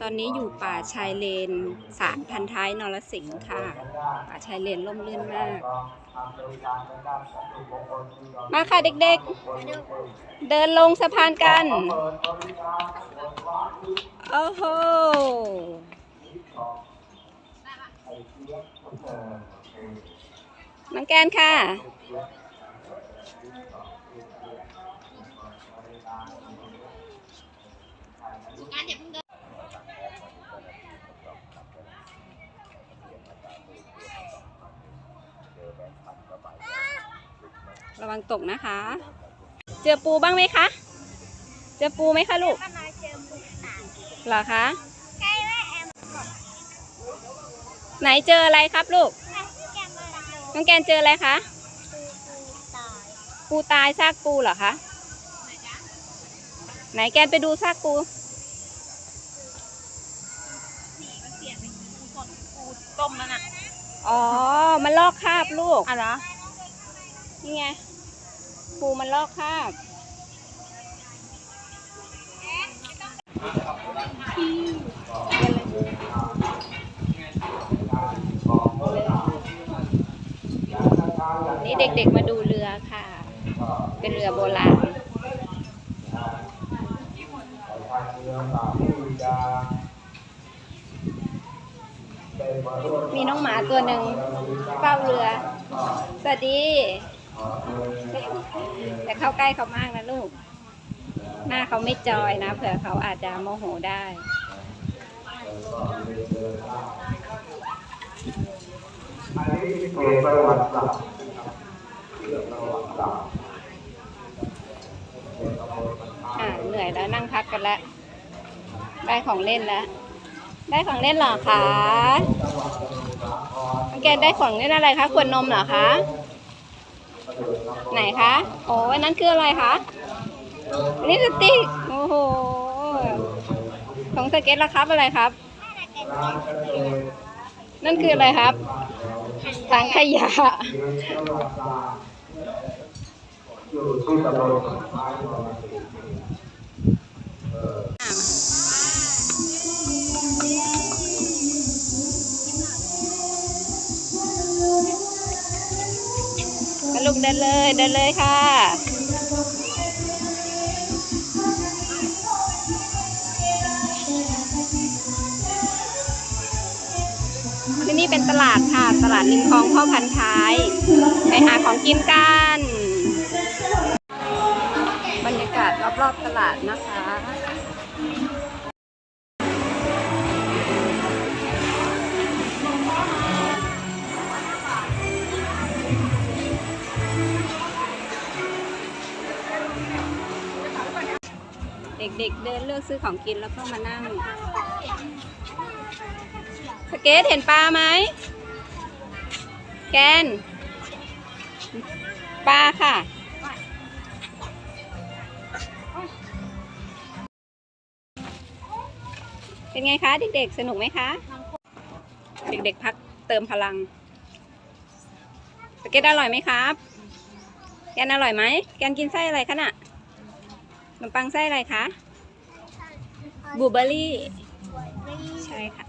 ตอนนี้อยู่ป่าชายเลนสารพันท้ายนรสิงห์ค่ะ ป่าชายเลนร่มรื่นมาก มาค่ะเด็กๆ เดินลงสะพานกัน โอ้โหน้องแกนค่ะ ระวังตกนะคะ เจอปูบ้างไหมคะ เจอปูไหมคะลูกเหรอคะไหนเจออะไรครับลูก น้องแกนเจออะไรคะ ปูตายปูตายซากปูเหรอคะ ไหนแกนไปดูซากปูต้มแล้วน่ะ อ๋อ มันลอกคราบลูก อะเหรอนี่ไง ปูมันลอกคราบนี่เด็กๆมาดูเรือค่ะ เป็นเรือโบราณ มีน้องหมาตัวหนึ่งเฝ้าเรือ สวัสดีแต่เข้าใกล้เขามากนะลูก หน้าเขาไม่จอยนะ เผื่อเขาอาจจะโมโหได้อันนี้เกประวัติศาสตร์เรื่องประวัติศาสตร์อ่าเหนื่อยแล้วนั่งพักกันแล้วได้ของเล่นแล้ว ได้ของเล่นเหรอคะน้องแกได้ของเล่นอะไรคะขวดนมเหรอคะ ไหนคะ โอ้อันนั้นคืออะไรคะลิปสติกโอ้โห ของสเก็ตละครับอะไรครับ นั่นคืออะไรครับถังขยะอยู่ที่ตำบลท้ ลูกเดินเลยเดินเลยค่ะที่นี่เป็นตลาดค่ะ ตลาดริมคลองพ่อพันท้าย ไปหาของกินกัน บรรยากาศรอบๆตลาดนะคะ เด็กๆเดินเลือกซื้อของกินแล้วก็มานั่ง สเกตเห็นปลาไหม แกน ปลาค่ะเป็นไงคะเด็กๆ สนุกไหมคะ เด็กๆ พักเติมพลัง สเก็ตอร่อยไหมครับ แกนอร่อยไหม แกนกินไส้อะไรคะน่ะ นมปังไส้อะไรคะบลูเบอร์รี่ ใช่ค่ะ